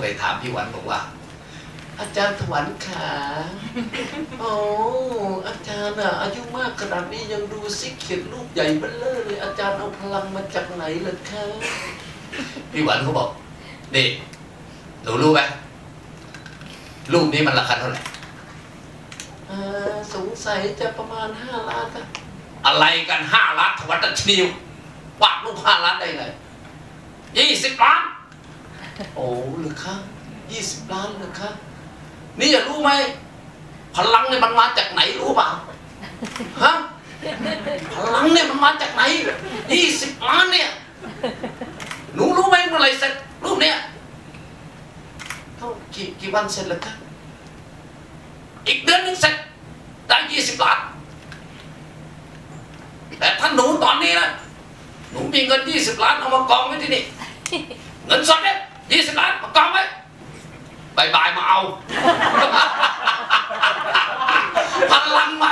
ไปถามพี่หวันบอกว่า อาจารย์ถวันขาโอ้อาจารย์อะอายุมากขนาดนี้ยังดูซิเขียนรูปใหญ่เบ้อเลอเลยอาจารย์เอาพลังมาจากไหนล่ะคะพี่หวันเขาบอกนี่หนูรู้ไหมรูปนี้มันราคาเท่าไหร่อ่าสงสัยจะประมาณห้าล้านอะอะไรกันห้าล้านถวันตัชนีวาดรูปห้าล้านได้ไงยี่สิบล้าน โอ้เหรือคะยี่สิบล้านเหรือคะนี่อย่ารู้ไหมพลังเนี่ยมันมาจากไหนรู้เปล่าฮะพลังเนี่ยมันมาจากไหนยี่สิบล้านเนี่ยหนูรู้ไหมเมื่อไรเสร็จรูปเนี่ยเท่ากี่กี่วันเสร็จแล้วคะอีกเดือนหนึ่งเสร็จได้ยี่สิบล้านแต่ถ้าหนูตอนนี้นะหนูมีเงินยี่สิบล้านเอามากองไว้ที่นี่เงินสดเนี่ย យីសកតមកកំហ៎បាយបាយមកអោផលាំងមក